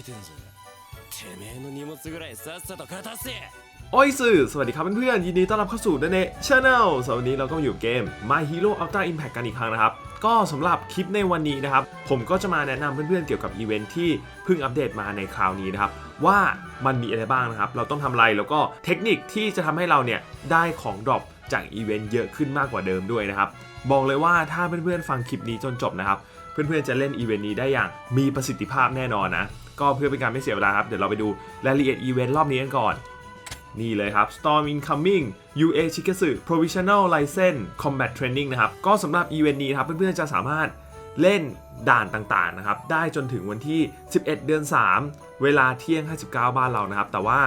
いてんぞてめえの荷物ぐらいさっさと片せ โอ้ยสื่อสวัสดีครับเพื่อนๆยินดีต้อนรับเข้าสู่เดนเนชาแนลสำหรับวันนี้เราก็มาอยู่เกม My Hero Ultra Impact กันอีกครั้งนะครับ ก็สำหรับคลิปในวันนี้นะครับ ผมก็จะมาแนะนำเพื่อนๆเกี่ยวกับอีเวนท์ที่เพิ่งอัปเดตมาในคราวนี้นะครับ ว่ามันมีอะไรบ้างนะครับ เราต้องทำอะไรแล้วก็เทคนิคที่จะทำให้เราเนี่ยได้ของดรอปจากอีเวนต์เยอะขึ้นมากกว่าเดิมด้วยนะครับ บอกเลยว่าถ้าเพื่อนๆฟังคลิปนี้จนจบนะครับ เพื่อนๆจะเล่นอีเวนต์นี้ได้อย่างมีประสิทธิภาพแน่นอนนะ ก็เพื่อเป็นการไม่เสียเวลาครับ เดี๋ยวเราไปดูรายละเอียดอีเวนต์รอบนี้กันก่อน นี่เลยครับ Storm Incoming UA Shikatsu Provisional License Combat Training นะครับ ก็สำหรับอีเวนต์นี้ครับ เพื่อนๆจะสามารถเล่นด่านต่างๆนะครับ ได้จนถึงวันที่ 11 เดือน 3 เวลาเที่ยง 59 บ้านเรานะครับ แต่ว่า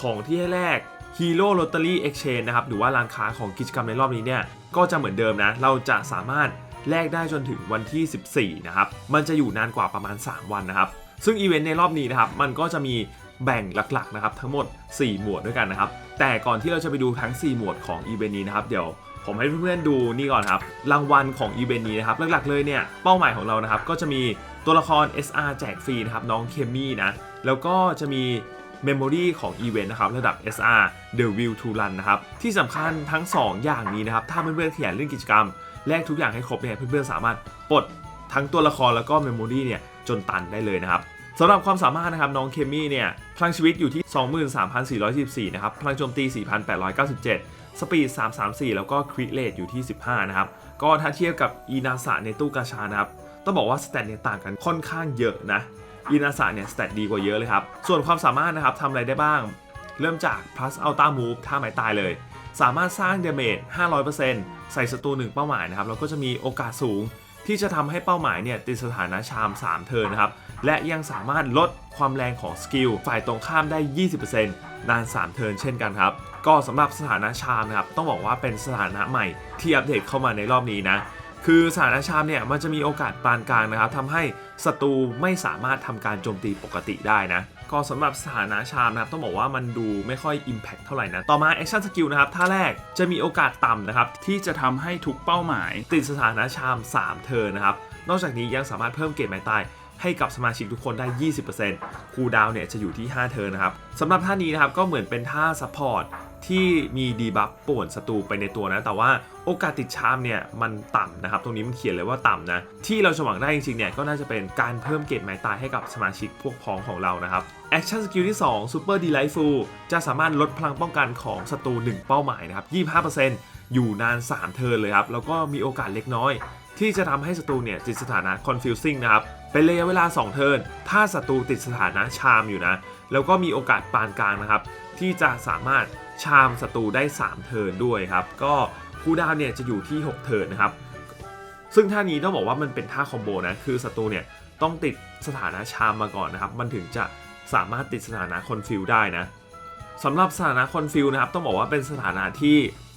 ของที่ให้แลก Hero Lottery Exchange นะครับ หรือว่าร้านค้าของกิจกรรมในรอบนี้เนี่ย ก็จะเหมือนเดิมนะ เราจะสามารถแลกได้จนถึงวันที่ 14 นะครับ มันจะอยู่นานกว่าประมาณ 3 วันนะครับ ซึ่งอีเวนต์ในรอบนี้นะครับมันก็จะมีแบ่งหลักๆนะครับทั้งหมด 4 หมวดด้วยกันนะครับ แต่ก่อนที่เราจะไปดูทั้ง 4 หมวดของอีเวนต์นี้นะครับเดี๋ยวผมให้เพื่อนๆดูนี่ก่อนครับ รางวัลของอีเวนต์นี้นะครับหลักๆเลยเนี่ยเป้าหมายของเรานะครับก็จะมีตัวละคร SR แจกฟรีนะครับน้องเคมี่นะแล้วก็จะมีเมมโมรีของอีเวนต์นะครับระดับ SR The Will to Run นะครับที่สำคัญทั้ง 2 อย่างนี้นะครับถ้าเพื่อนๆขยันเล่นกิจกรรม แลกทุกอย่างให้ครบเนี่ยเพื่อนๆสามารถปลด ทั้งตัวละครแล้วก็เมมโมรีเนี่ยจนตันได้เลยนะครับสำหรับความสามารถนะครับน้องเคมี่เนี่ยพลังชีวิตอยู่ที่ 23,414 นะครับ พลังโจมตี 4,897 สปีด 334 แล้วก็คริเรทอยู่ที่ 15 นะครับ ก็ถ้าเทียบกับอีนาสะในตู้กาชานะครับ ต้องบอกว่าสแตทเนี่ยต่างกันค่อนข้างเยอะนะอินาสะเนี่ยสเตตดีกว่าเยอะเลยครับ ส่วนความสามารถนะครับทำอะไรได้บ้าง เริ่มจาก plus ultra move ท่าไม้ตายเลย สามารถสร้าง damage 500%ใส่ศัตรูหนึ่งเป้าหมายนะครับแล้วก็จะมีโอกาสสูง ที่จะทำให้เป้าหมายเนี่ยติดสถานะชาม 3 เทิร์นนะครับ และยังสามารถลดความแรงของสกิลฝ่ายตรงข้ามได้ 20%นาน 3 เทิร์นเช่นกันครับ ก็สำหรับสถานะชามนะครับ ต้องบอกว่าเป็นสถานะใหม่ที่อัปเดตเข้ามาในรอบนี้นะคือสถานะชามเนี่ยมันจะมีโอกาสปานกลางนะครับทำให้ศัตรูไม่สามารถทำการโจมตีปกติได้นะ ก็สำหรับสถานะชามนะครับต้องบอกว่ามันดูไม่ค่อย Impact เท่าไหร่นะ ต่อมา Action Skill นะครับท่าแรกจะมีโอกาสต่ำนะครับ ที่จะทำให้ทุกเป้าหมาย ติดสถานะชาม 3เทิร์นนะครับ นอกจากนี้ยังสามารถเพิ่มเกรดไม้ตายให้กับสมาชิกทุกคนได้ 20%คูลดาวน์เนี่ยจะอยู่ที่ 5เทิร์นนะครับสำหรับท่านี้นะครับก็เหมือนเป็นท่าซัพพอร์ต ที่มีดีบัฟป่วนศัตรูไปในตัวนะ แต่ว่าโอกาสติดชามเนี่ยมันต่ำนะครับ ตรงนี้มันเขียนเลยว่าต่ำนะ ที่เราจะหวังได้จริงๆเนี่ยก็น่าจะเป็นการเพิ่มเกรดไม้ตายให้กับสมาชิกพวกพ้องของเรานะครับแอคชั่นสกิลที่ 2 Super Delightful จะสามารถลดพลังป้องกันของศัตรู1เป้าหมายนะครับ 25%อยู่นาน 3 เทิร์นเลยครับ แล้วก็มีโอกาสเล็กน้อย ที่จะทำให้ศัตรูเนี่ยติดสถานะ confusing นะครับ เป็นระยะเวลา 2 เทิร์น ถ้าศัตรูติดสถานะชามอยู่นะ แล้วก็มีโอกาสปานกลางนะครับ ที่จะสามารถชามศัตรูได้ 3 เทิร์นด้วยครับ ก็คูดาวเนี่ยจะอยู่ที่ 6 เทิร์นนะครับ ซึ่งท่านี้ต้องบอกว่ามันเป็นท่าคอมโบนะ คือศัตรูเนี่ยต้องติดสถานะชามมาก่อนนะครับ มันถึงจะสามารถติดสถานะคอนฟิวได้นะสำหรับสถานะคอนฟิวนะครับต้องบอกว่าเป็นสถานะที่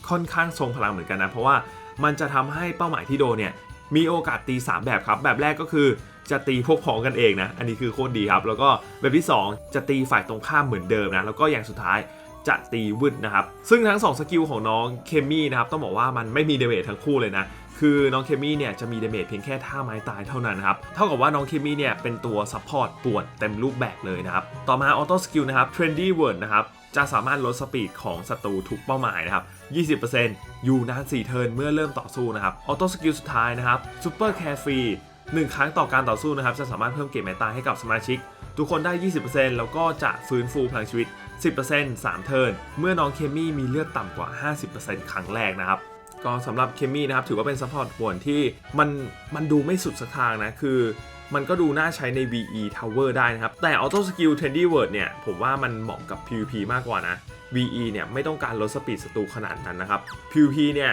ค่อนข้างทรงพลังเหมือนกันนะ เพราะว่ามันจะทำให้เป้าหมายที่โดนเนี่ย มีโอกาสตี 3 แบบครับ แบบแรกก็คือจะตีพวกพ้องกันเองนะ อันนี้คือโคตรดีครับ แล้วก็แบบที่ 2 จะตีฝ่ายตรงข้ามเหมือนเดิมนะ แล้วก็อย่างสุดท้ายจะตีวืดนะครับ ซึ่งทั้ง 2 สกิลของน้องเคมี่นะครับ ต้องบอกว่ามันไม่มีเดเมจทั้งคู่เลยนะ คือน้องเคมี่เนี่ยจะมีเดเมจเพียงแค่ท่าไม้ตายเท่านั้นนครับ เท่ากับว่าน้องเคมี่เนี่ยเป็นตัวซัพพอร์ตป่วนเต็มรูปแบบเลยนะครับ ต่อมาออโต้สกิลนะครับ Trendy Word นะครับ จะสามารถลดสปีดของศัตรูทุกเป้าหมายนะครับ 20%อยู่นาน 4 เทิร์นเมื่อเริ่มต่อสู้นะครับออโต้สกิลสุดท้ายนะครับ Super Carefree หนึ่งครั้งต่อการต่อสู้นะครับ จะสามารถเพิ่มเกรดไม้ตายให้กับสมาชิก ทุกคนได้ 20%แล้วก็จะฟื้นฟูพลังชีวิต 10% 3 เทิร์น เมื่อน้องเคมี่มีเลือดต่ำกว่า 50%ครั้งแรกนะครับ ก็สำหรับเคมี่นะครับ ถือว่าเป็นซัพพอร์ตป่วนที่มันมันดูไม่สุดสักทางนะ คือ มันก็ดูน่าใช้ใน VE Tower ได้นะครับ แต่ Auto Skill Trendy Word เนี่ย ผมว่ามันเหมาะกับ PVP มากกว่านะ VE เนี่ยไม่ต้องการลดสปีดศัตรูขนาดนั้นนะครับ PVP เนี่ย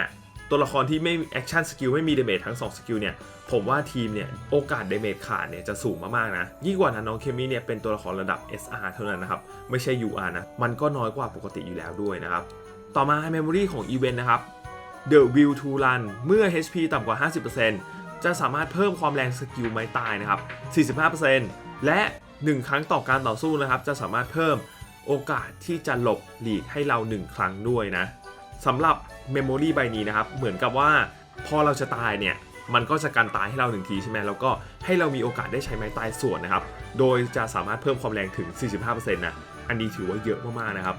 ตัวละครที่ไม่แอคชั่นสกิลไม่มีเดเมจทั้ง2สกิลเนี่ยผมว่าทีมเนี่ยโอกาสเดเมจขาดเนี่ยจะสูงมากๆนะ ยิ่งกว่านั้นน้องเคมีเนี่ยเป็นตัวละครระดับ SR เท่านั้นนะครับ ไม่ใช่ UR นะ มันก็น้อยกว่าปกติอยู่แล้วด้วยนะครับ ต่อมา Memory ของอีเวนต์นะครับ The Will to Run เมื่อ HP ต่ำกว่า 50% จะสามารถเพิ่มความแรงสกิลไม้ตายนะครับ 45%และ 1 ครั้งต่อการต่อสู้นะครับ จะสามารถเพิ่มโอกาสที่จะหลบหลีกให้เรา 1 ครั้งด้วยนะสำหรับ Memory ใบนี้นะครับ เหมือนกับว่าพอเราจะตายเนี่ย มันก็จะกันตายให้เราหนึ่งทีใช่ไหมแล้วก็ให้เรามีโอกาสได้ใช้ไม้ตายส่วนนะครับ โดยจะสามารถเพิ่มความแรงถึง 45%นะอันนี้ถือว่าเยอะมากๆนะครับ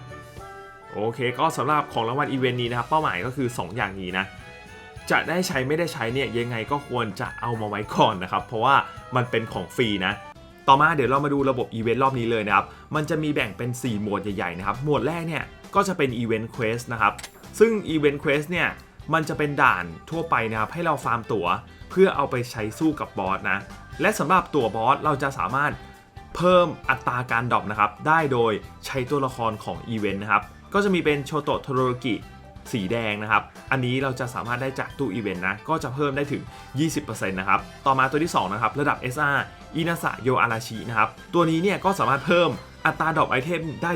โอเค ก็สำหรับของรางวัลอีเวนต์นี้นะครับ เป้าหมายก็คือ 2 อย่างนี้นะ จะได้ใช้ไม่ได้ใช้เนี่ยยังไงก็ควรจะเอามาไว้ก่อนนะครับ เพราะว่ามันเป็นของฟรีนะต่อมาเดี๋ยวเรามาดูระบบอีเวนต์รอบนี้เลยนะครับ มันจะมีแบ่งเป็น4โหมดใหญ่ๆนะครับโหมดแรกเนี่ยก็จะเป็นอีเวนต์เควสนะครับ ซึ่งอีเวนต์เควสเนี่ยมันจะเป็นด่านทั่วไปนะครับ ให้เราฟาร์มตั๋ว เพื่อเอาไปใช้สู้กับบอสนะ และสำหรับตั๋วบอสเราจะสามารถเพิ่มอัตราการดรอปนะครับ ได้โดยใช้ตัวละครของอีเวนต์นะครับ ก็จะมีเป็นโชโตะโทโรกิ สีแดงนะครับ อันนี้เราจะสามารถได้จากตู้อีเวนต์นะ ก็จะเพิ่มได้ถึง 20%นะครับ ต่อมาตัวที่ 2 นะครับ ระดับ SR อินาสะโยอาราชินะครับ ตัวนี้เนี่ยก็สามารถเพิ่มอัตราดรอปไอเทมได้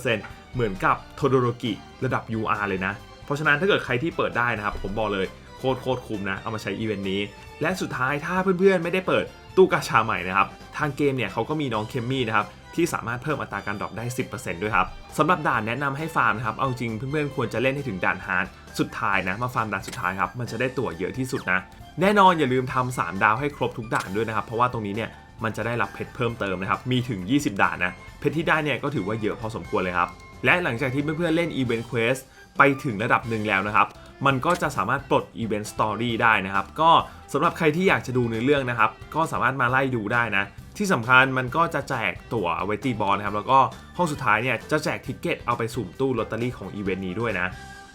20%เหมือนกับโทโดโรกิระดับ UR เลยนะ เพราะฉะนั้นถ้าเกิดใครที่เปิดได้นะครับ ผมบอกเลยโคตรโคตรคุ้มนะ เอามาใช้อีเวนต์นี้ และสุดท้ายถ้าเพื่อนๆไม่ได้เปิดตู้กาชาใหม่นะครับ ทางเกมเนี่ยเขาก็มีน้องเคมมี่นะครับที่สามารถเพิ่มอัตราการดรอปได้ 10%ด้วยครับสำหรับด่านแนะนำให้ฟาร์มนะครับ เอาจริงเพื่อนๆควรจะเล่นให้ถึงด่านฮาร์ดสุดท้ายนะ มาฟาร์มด่านสุดท้ายครับ มันจะได้ตั๋วเยอะที่สุดนะ แน่นอนอย่าลืมทำ3ดาวให้ครบทุกด่านด้วยนะครับ เพราะว่าตรงนี้เนี่ยมันจะได้รับเพชรเพิ่มเติมนะครับ มีถึง 20 ด่านนะ เพชรที่ได้เนี่ยก็ถือว่าเยอะพอสมควรเลยครับ และหลังจากที่เพื่อนๆเล่น Event Quest ไปถึงระดับหนึ่งแล้วนะครับ มันก็จะสามารถปลด Event Story ได้นะครับ ก็สำหรับใครที่อยากจะดูเนื้อเรื่องนะครับ ก็สามารถมาไล่ดูได้นะ ที่สำคัญมันก็จะแจกตั๋วเอาไว้ตีบอลนะครับ แล้วก็ห้องสุดท้ายเนี่ยจะแจกทิกเก็ตเอาไปสุ่มตู้ลอตเตอรี่ของอีเวนต์นี้ด้วยนะ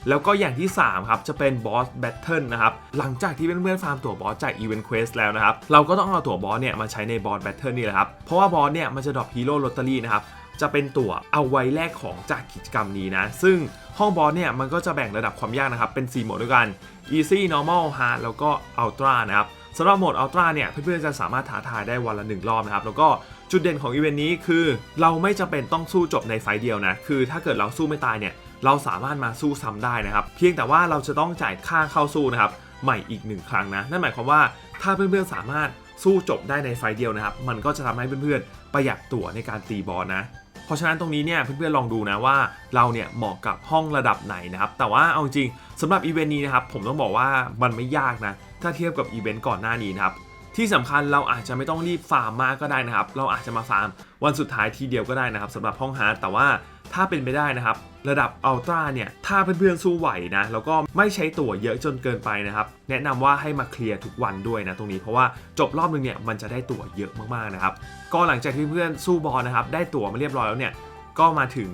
แล้วก็อย่างที่ 3 ครับ จะเป็นบอสแบทเทิลนะครับ หลังจากที่เพื่อนๆฟาร์มตั๋วบอสจากอีเวนต์เควสแล้วนะครับ เราก็ต้องเอาตั๋วบอสเนี่ยมาใช้ในบอสแบทเทิลนี่แหละครับ เพราะว่าบอสเนี่ยมันจะดรอปฮีโร่ลอตเตอรี่นะครับจะเป็นตั๋วเอาไว้แลกของจากกิจกรรมนี้นะ ซึ่งห้องบอสเนี่ยมันก็จะแบ่งระดับความยากนะครับ เป็น 4 โหมดด้วยกัน Easy Normal Hard แล้วก็ Ultra นะครับ สำหรับโหมด Ultra เนี่ยเพื่อนๆจะสามารถท้าทายได้วันละ1รอบนะครับแล้วก็จุดเด่นของอีเวนต์นี้คือเราไม่จำเป็นต้องสู้จบในไฟเดียวนะคือถ้าเกิดเราสู้ไม่ตายเนี่ยเราสามารถมาสู้ซ้ำได้นะครับเพียงแต่ว่าเราจะต้องจ่ายค่าเข้าสู้นะครับใหม่อีกหนึ่งครั้งนะนั่นหมายความว่าถ้าเพื่อนๆสามารถสู้จบได้ในไฟเดียวนะครับ มันก็จะทำให้เพื่อนๆ ประหยัดตั๋วในการตีบอลนะ เพราะฉะนั้นตรงนี้เนี่ยเพื่อนๆลองดูนะว่าเราเนี่ยเหมาะกับห้องระดับไหนนะครับ แต่ว่าเอาจริงสำหรับอีเวนต์นี้นะครับผมต้องบอกว่ามันไม่ยากนะ ถ้าเทียบกับอีเวนต์ก่อนหน้านี้นะครับที่สำคัญเราอาจจะไม่ต้องรีบฟาร์มมากก็ได้นะครับ เราอาจจะมาฟาร์มวันสุดท้ายทีเดียวก็ได้นะครับสำหรับห้องฮาร์ดแต่ว่าถ้าเป็นไปได้นะครับ ระดับอัลตร้าเนี่ย ถ้าเพื่อนๆสู้ไหวนะ แล้วก็ไม่ใช้ตั๋วเยอะจนเกินไปนะครับ แนะนำว่าให้มาเคลียร์ทุกวันด้วยนะตรงนี้เพราะว่าจบรอบนึงเนี่ยมันจะได้ตั๋วเยอะมากๆนะครับ ก็หลังจากที่เพื่อนสู้บอลนะครับ ได้ตั๋วมาเรียบร้อยแล้วเนี่ยก็มาถึง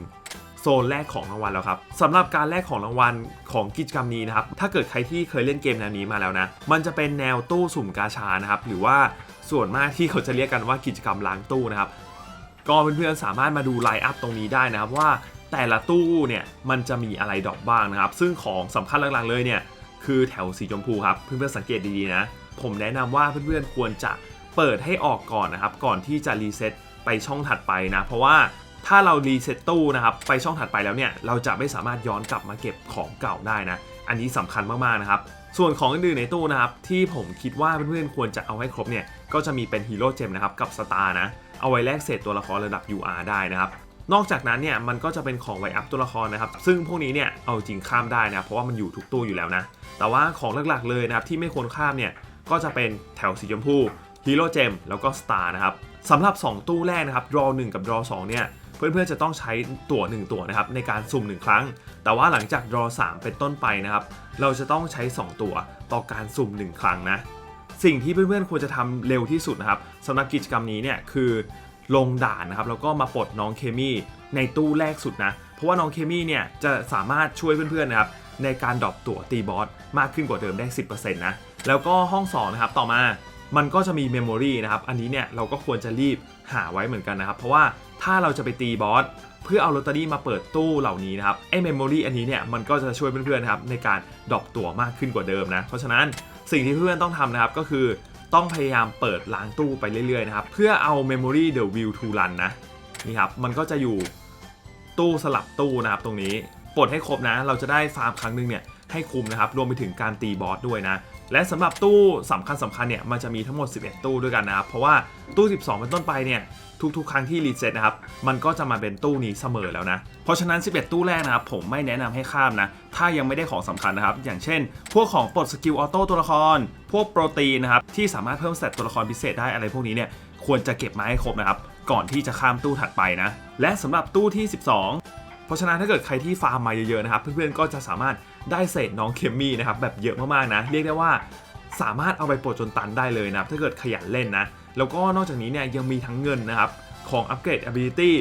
โซนแรกของรางวัลแล้วครับสำหรับการแลกของรางวัลของกิจกรรมนี้นะครับถ้าเกิดใครที่เคยเล่นเกมแนวนี้มาแล้วนะ มันจะเป็นแนวตู้สุ่มกาชานะครับหรือว่าส่วนมากที่เขาจะเรียกกันว่ากิจกรรมล้างตู้นะครับก็เพื่อนๆสามารถมาดูไลน์อัพตรงนี้ได้นะครับว่าแต่ละตู้เนี่ยมันจะมีอะไรดอปบ้างนะครับ ซึ่งของสำคัญหลักๆเลยเนี่ยคือแถวสีชมพูครับเพื่อนๆสังเกตดีๆนะ ผมแนะนำว่าเพื่อนๆควรจะเปิดให้ออกก่อนนะครับ ก่อนที่จะรีเซ็ตไปช่องถัดไปนะ เพราะว่า ถ้าเรารีเซ็ตตู้นะครับไปช่องถัดไปแล้วเนี่ยเราจะไม่สามารถย้อนกลับมาเก็บของเก่าได้นะ อันนี้สำคัญมากๆนะครับส่วนของอื่นในตู้นะครับที่ผมคิดว่าเพื่อนๆควรจะเอาให้ครบเนี่ยก็จะมีเป็นฮีโร่เจมนะครับกับสตาร์นะเอาไว้แลกเศษตัวละครระดับ UR ได้นะครับนอกจากนั้นเนี่ยมันก็จะเป็นของไวอัพตัวละครนะครับ ซึ่งพวกนี้เนี่ยเอาจริงข้ามได้นะเพราะว่ามันอยู่ทุกตู้อยู่แล้วนะแต่ว่าของหลักๆเลยนะครับที่ไม่ควรข้ามเนี่ยก็จะเป็นแถวสีชมพูฮีโร่เจมแล้วก็สตาร์นะครับสำหรับ 2 ตู้แรกนะครับ draw 1กับ draw 2เนี่ย เพื่อนๆจะต้องใช้ตั๋ว1ตั๋วนะครับในการสุ่ม 1 ครั้ง แต่ว่าหลังจาก draw 3 เป็นต้นไปนะครับ เราจะต้องใช้ 2 ตั๋วต่อการสุ่ม 1 ครั้งนะ สิ่งที่เพื่อนๆควรจะทำเร็วที่สุดนะครับสำหรับกิจกรรมนี้เนี่ยคือลงด่านนะครับแล้วก็มาปลดน้องเคมีในตู้แรกสุดนะ เพราะว่าน้องเคมีเนี่ยจะสามารถช่วยเพื่อนๆนะครับในการดรอปตั๋วตีบอสมากขึ้นกว่าเดิมได้ 10%นะแล้วก็ห้อง2นะครับต่อมามันก็จะมีเมมโมรีนะครับ อันนี้เนี่ยเราก็ควรจะรีบหาไว้เหมือนกันนะครับ เพราะว่า ถ้าเราจะไปตีบอสเพื่อเอาลอตเตอรี่มาเปิดตู้เหล่านี้นะครับไอ้เมมโมรีอันนี้เนี่ยมันก็จะช่วยเพื่อนๆนะครับในการดรอปตั๋วมากขึ้นกว่าเดิมนะเพราะฉะนั้นสิ่งที่เพื่อนๆต้องทำนะครับก็คือต้องพยายามเปิดล้างตู้ไปเรื่อยๆนะครับเพื่อเอา Memory the View to Run นะนี่ครับมันก็จะอยู่ตู้สลับตู้นะครับตรงนี้ปลดให้ครบนะ เราจะได้ฟาร์มครั้งหนึงเนี่ยให้คุ้มนะครับรวมไปถึงการตีบอสด้วยนะ และสำหรับตู้สำคัญสำคัญเนี่ยมันจะมีทั้งหมด 11 ตู้ด้วยกันนะครับ เพราะว่าตู้ 12 เป็นต้นไปเนี่ยทุกๆ ครั้งที่รีเซ็ตนะครับ มันก็จะมาเป็นตู้นี้เสมอแล้วนะ เพราะฉะนั้น 11 ตู้แรกนะครับ ผมไม่แนะนำให้ข้ามนะ ถ้ายังไม่ได้ของสำคัญนะครับ อย่างเช่น พวกของปลดสกิลออโต้ตัวละคร พวกโปรตีนนะครับ ที่สามารถเพิ่มสเตตตัวละครพิเศษได้อะไรพวกนี้เนี่ยควรจะเก็บมาให้ครบนะครับ ก่อนที่จะข้ามตู้ถัดไปนะ และสำหรับตู้ที่ 12 เพราะฉะนั้นถ้าเกิดใครที่ฟาร์มมาเยอะๆนะครับ เพื่อนๆก็จะสามารถ ได้เศษน้องเคมมี่นะครับแบบเยอะมากๆนะ เรียกได้ว่าสามารถเอาไปปลดจนตันได้เลยนะถ้าเกิดขยันเล่นนะ แล้วก็นอกจากนี้เนี่ยยังมีทั้งเงินนะครับ ของอัปเกรด ability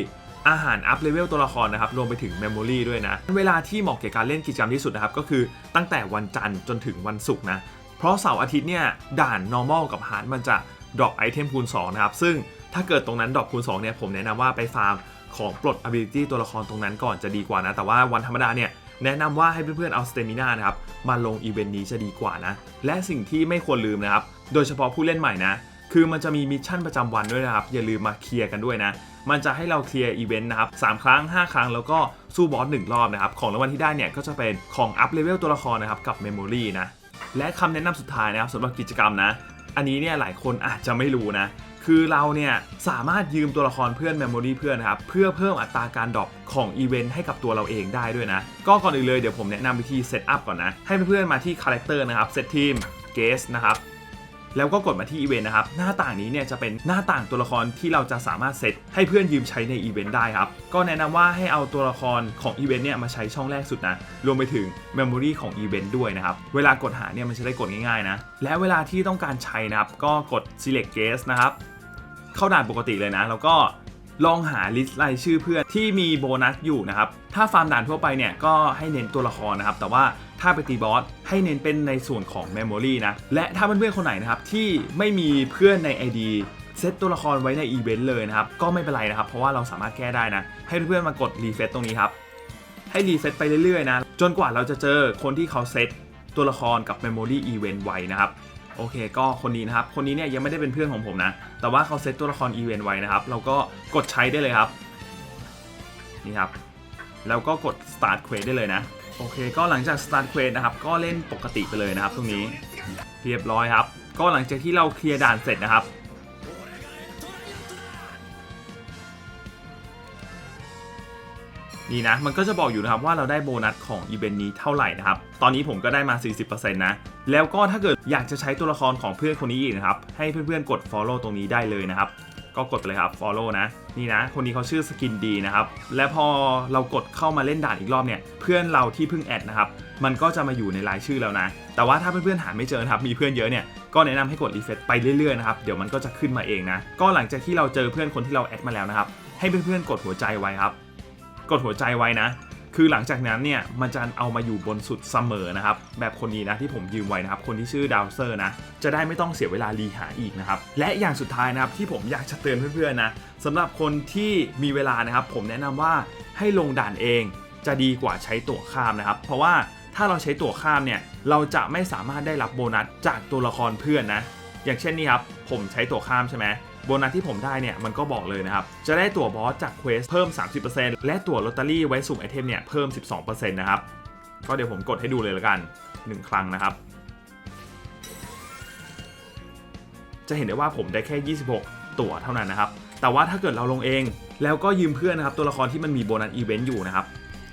อาหารอัพเลเวลตัวละครนะครับ รวมไปถึง Memory ด้วยนะ เวลาที่เหมาะแก่การเล่นกิจกรรมที่สุดนะครับ ก็คือตั้งแต่วันจันทร์จนถึงวันศุกร์นะ เพราะเสาร์อาทิตย์เนี่ย ด่าน normal กับ hard มันจะดรอปไอเทมคูณ 2 นะครับ ซึ่งถ้าเกิดตรงนั้นดรอปคูณ 2 เนี่ย ผมแนะนำว่าไปฟาร์มของปลด ability ตัวละครตรงนั้นก่อนจะดีกว่านะ แต่ว่าวันธรรมดาเนี่ย แนะนำว่าให้เพื่อนๆเอาสเตมินานะครับมาลงอีเวนต์นี้จะดีกว่านะ และสิ่งที่ไม่ควรลืมนะครับ โดยเฉพาะผู้เล่นใหม่นะ คือมันจะมีมิชชั่นประจำวันด้วยนะครับ อย่าลืมมาเคลียร์กันด้วยนะ มันจะให้เราเคลียร์อีเวนต์นะครับ3ครั้ง 5 ครั้งแล้วก็สู้บอส1รอบนะครับ ของรางวัลที่ได้เนี่ยก็จะเป็นของอัพเลเวลตัวละครนะครับกับเมมโมรีนะ และคำแนะนำสุดท้ายนะครับสำหรับกิจกรรมนะ อันนี้เนี่ยหลายคนอาจจะไม่รู้นะ คือเราเนี่ยสามารถยืมตัวละครเพื่อน Memory เพื่อนนะครับเพื่อเพิ่มอัตราการดรอปของอีเวนต์ให้กับตัวเราเองได้ด้วยนะ ก็ก่อนอื่นเลยเดี๋ยวผมแนะนำวิธีเซตอัพก่อนนะ ให้เพื่อนๆมาที่ Character นะครับเซตทีม Guest นะครับแล้วก็กดมาที่อีเวนต์นะครับ หน้าต่างนี้เนี่ยจะเป็นหน้าต่างตัวละครที่เราจะสามารถเซตให้เพื่อนยืมใช้ในอีเวนต์ได้ครับ ก็แนะนำว่าให้เอาตัวละครของอีเวนต์เนี่ยมาใช้ช่องแรกสุดนะ รวมไปถึง Memory ของอีเวนต์ด้วยนะครับ เวลากดหาเนี่ยมันจะได้กดง่ายๆนะ และเวลาที่ต้องการใช้นะครับ ก็กด select guest นะครับ เข้าด่านปกติเลยนะ แล้วก็ลองหาลิสต์รายชื่อเพื่อนที่มีโบนัสอยู่นะครับ ถ้าฟาร์มด่านทั่วไปเนี่ยก็ให้เน้นตัวละครนะครับ แต่ว่าถ้าไปตีบอสให้เน้นเป็นในส่วนของ Memory นะ และถ้าเพื่อนๆคนไหนนะครับที่ไม่มีเพื่อนใน ID เซตตัวละครไว้ในอีเวนต์เลยนะครับ ก็ไม่เป็นไรนะครับ เพราะว่าเราสามารถแก้ได้นะ ให้เพื่อนๆมากดรีเฟซตรงนี้ครับ ให้รีเซ็ตไปเรื่อยๆนะ จนกว่าเราจะเจอคนที่เขาเซตตัวละครกับ Memory Event ไว้นะครับ โอเค ก็คนนี้นะครับ คนนี้เนี่ยยังไม่ได้เป็นเพื่อนของผมนะ แต่ว่าเขาเซตตัวละครอีเวนต์ไว้นะครับ เราก็กดใช้ได้เลยครับ นี่ครับ แล้วก็กด start quest ได้เลยนะ โอเค ก็หลังจาก start quest นะครับ ก็เล่นปกติไปเลยนะครับ ตรงนี้ เรียบร้อยครับ ก็หลังจากที่เราเคลียร์ด่านเสร็จนะครับ นี่นะมันก็จะบอกอยู่นะครับว่าเราได้โบนัสของอีเวนต์นี้เท่าไหร่นะครับ ตอนนี้ผมก็ได้มา 40%นะ แล้วก็ถ้าเกิดอยากจะใช้ตัวละครของเพื่อนคนนี้อีกนะครับ ให้เพื่อนๆกด follow ตรงนี้ได้เลยนะครับ ก็กดไปเลยครับ follow นะ นี่นะ คนนี้เขาชื่อสกินดีนะครับ และพอเรากดเข้ามาเล่นด่านอีกรอบเนี่ย เพื่อนเราที่เพิ่งแอดนะครับ มันก็จะมาอยู่ในรายชื่อแล้วนะ แต่ว่าถ้าเพื่อนๆหาไม่เจอครับ มีเพื่อนเยอะเนี่ย ก็แนะนำให้กดรีเฟซไปเรื่อยๆนะครับ เดี๋ยวมันก็จะขึ้นมาเองนะ ก็หลังจากที่เราเจอเพื่อนคนที่เราแอดมาแล้วนะครับ ให้เพื่อนๆกดหัวใจไว้ครับ กดหัวใจไว้นะ คือหลังจากนั้นเนี่ยมันจะเอามาอยู่บนสุดเสมอนะครับ แบบคนนี้นะที่ผมยืมไว้นะครับ คนที่ชื่อดาวเซอร์นะ จะได้ไม่ต้องเสียเวลารีหาอีกนะครับ และอย่างสุดท้ายนะครับที่ผมอยากจะเตือนเพื่อนๆนะสำหรับคนที่มีเวลานะครับ ผมแนะนำว่าให้ลงด่านเองจะดีกว่าใช้ตั๋วข้ามนะครับ เพราะว่าถ้าเราใช้ตั๋วข้ามเนี่ยเราจะไม่สามารถได้รับโบนัสจากตัวละครเพื่อนนะ อย่างเช่นนี้ครับผมใช้ตั๋วข้ามใช่ไหม โบนัสที่ผมได้เนี่ยมันก็บอกเลยนะครับ จะได้ตั๋วบอสจากเควสเพิ่ม 30%และตั๋วลอตเตอรี่ไว้สุ่มไอเทมเนี่ยเพิ่ม 12%นะครับ ก็เดี๋ยวผมกดให้ดูเลยละกัน 1 ครั้งนะครับ จะเห็นได้ว่าผมได้แค่ 26 ตั๋วเท่านั้นนะครับ แต่ว่าถ้าเกิดเราลงเอง แล้วก็ยืมเพื่อนนะครับตัวละครที่มันมีโบนัสอีเวนต์อยู่นะครับ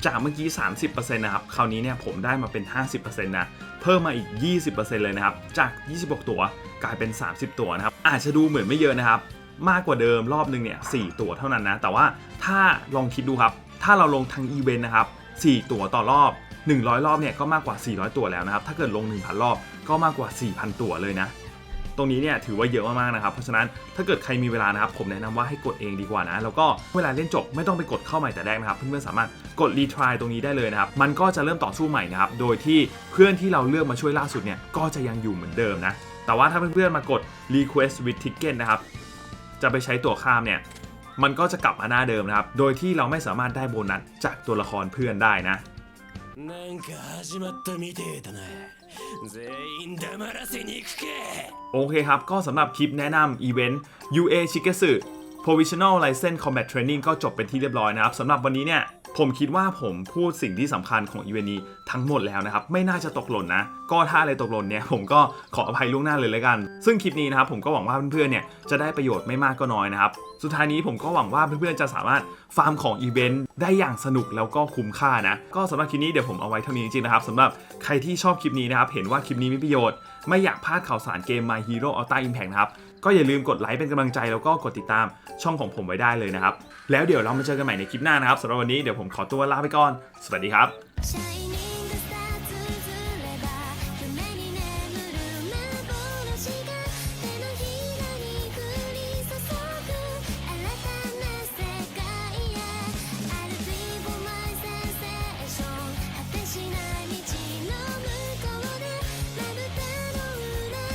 จากเมื่อกี้ 30%นะครับ คราวนี้เนี่ยผมได้มาเป็น 50%นะ เพิ่มมาอีก 20%เลยนะครับ จาก 26 ตัวกลายเป็น 30 ตัวนะครับ อาจจะดูเหมือนไม่เยอะนะครับ มากกว่าเดิมรอบนึงเนี่ย4ตัวเท่านั้นนะ แต่ว่าถ้าลองคิดดูครับ ถ้าเราลงทั้งอีเวนต์นะครับ 4 ตัวต่อรอบ 100 รอบเนี่ยก็มากกว่า 400 ตัวแล้วนะครับ ถ้าเกิดลง 1,000 รอบก็มากกว่า 4,000 ตัวเลยนะตรงนี้เนี่ยถือว่าเยอะมากๆนะครับ เพราะฉะนั้นถ้าเกิดใครมีเวลานะครับ ผมแนะนำว่าให้กดเองดีกว่านะ แล้วก็เวลาเล่นจบไม่ต้องไปกดเข้าใหม่แต่แรกนะครับ เพื่อนๆสามารถ กดรีทรายตรงนี้ได้เลยนะครับ มันก็จะเริ่มต่อสู้ใหม่นะครับ โดยที่เพื่อนที่เราเลือกมาช่วยล่าสุดเนี่ยก็จะยังอยู่เหมือนเดิมนะ แต่ว่าถ้าเพื่อนๆมากด request with ticket นะครับ จะไปใช้ตั๋วข้ามเนี่ย มันก็จะกลับมาหน้าเดิมนะครับ โดยที่เราไม่สามารถได้โบนัสจากตัวละครเพื่อนได้นะ なんか始まったみてえだな全員黙らせに行くか โอเคครับ ก็สำหรับคลิปแนะนำอีเวนต์ UA Shiketsu Provisional License Combat Training ก็จบเป็นที่เรียบร้อยนะครับสำหรับวันนี้เนี่ย ผมคิดว่าผมพูดสิ่งที่สำคัญของอีเวนต์นี้ทั้งหมดแล้วนะครับ ไม่น่าจะตกหล่นนะ ก็ถ้าอะไรตกหล่นเนี่ยผมก็ขออภัยล่วงหน้าเลยเลยกัน ซึ่งคลิปนี้นะครับผมก็หวังว่าเพื่อนๆเนี่ยจะได้ประโยชน์ไม่มากก็น้อยนะครับ สุดท้ายนี้ผมก็หวังว่าเพื่อนๆจะสามารถฟาร์มของอีเวนต์ได้อย่างสนุกแล้วก็คุ้มค่านะ ก็สำหรับคลิปนี้เดี๋ยวผมเอาไว้เท่านี้จริงๆนะครับสำหรับใครที่ชอบคลิปนี้นะครับเห็นว่าคลิปนี้มีประโยชน์ ไม่อยากพลาดข่าวสารเกม My Hero Ultra Impact นะครับ ก็อย่าลืมกดไลค์เป็นกำลังใจแล้วก็กดติดตามช่องของผมไว้ได้เลยนะครับ แล้วเดี๋ยวเรามาเจอกันใหม่ในคลิปหน้านะครับสำหรับวันนี้เดี๋ยวผมขอตัวลาไปก่อน สวัสดีครับ